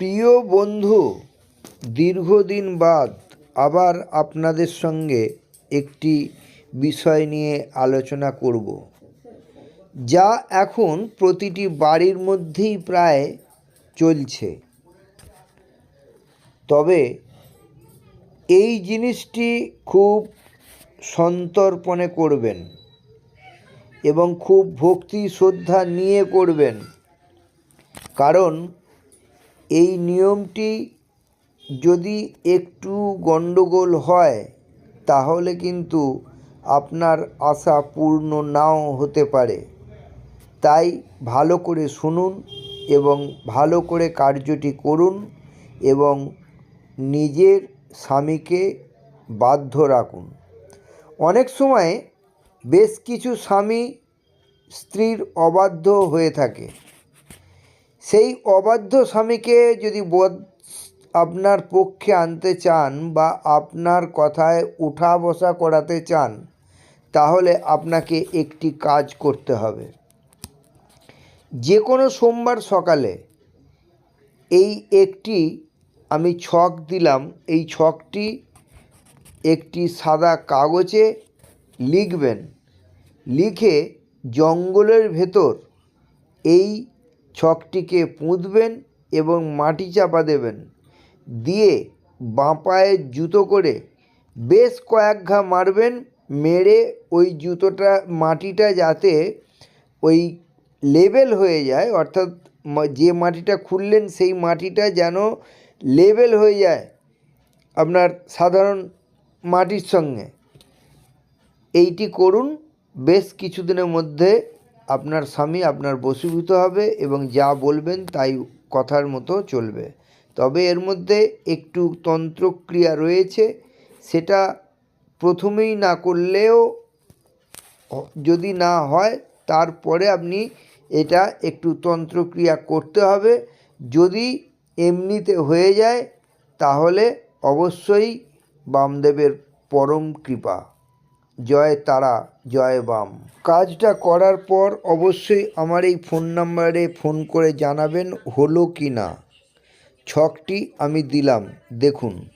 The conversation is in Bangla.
প্রিয় বন্ধু, দীর্ঘদিন বাদ আবার আপনাদের সঙ্গে একটি বিষয় নিয়ে আলোচনা করব, যা এখন প্রতিটি বাড়ির মধ্যেই প্রায় চলছে। তবে এই জিনিসটি খুব সন্তর্পণে করবেন এবং খুব ভক্তি শ্রদ্ধা নিয়ে করবেন। কারণ এই নিয়মটি যদি একটু গণ্ডগোল হয়, তাহলে কিন্তু আপনার আশা পূর্ণ নাও হতে পারে। তাই ভালো করে শুনুন এবং ভালো করে কার্যটি করুন এবং নিজের স্বামীকে বাধ্য রাখুন। অনেক সময় বেশ কিছু স্বামী স্ত্রীর অবাধ্য হয়ে থাকে। সেই অবাধ্য স্বামীকে যদি বোধ আপনার পক্ষে আনতে চান বা আপনার কথায় উঠা বসা করাতে চান, তাহলে আপনাকে একটি কাজ করতে হবে। যে কোনো সোমবার সকালে এই একটি আমি ছক দিলাম, এই ছকটি একটি সাদা কাগজে লিখবেন। লিখে জঙ্গলের ভেতর এই ছকটিকে পুঁতবেন এবং মাটি চাপা দেবেন। দিয়ে বাঁ পায়ে জুতো করে বেশ কয়েক ঘা মারবেন, মেরে ওই জুতোটা, মাটিটা যাতে ওই লেবেল হয়ে যায়, অর্থাৎ যে মাটিটা খুললেন সেই মাটিটা যেন লেবেল হয়ে যায় আপনার সাধারণ মাটির সঙ্গে। এইটি করুন, বেশ কিছুদিনের মধ্যে আপনার স্বামী আপনার বশীভূত হবে এবং যা বলবেন তাই কথার মতো চলবে। তবে এর মধ্যে একটু তন্ত্রক্রিয়া রয়েছে, সেটা প্রথমেই না করলেও যদি না হয় তারপরে আপনি এটা একটু তন্ত্রক্রিয়া করতে হবে। যদি এমনিতে হয়ে যায় তাহলে অবশ্যই বামদেবের পরম কৃপা। জয় তারা, জয় বাম। কাজটা করার পর অবশ্যই আমার এই ফোন নাম্বারে ফোন করে জানাবেন হলো কি না। ছকটি আমি দিলাম, দেখুন।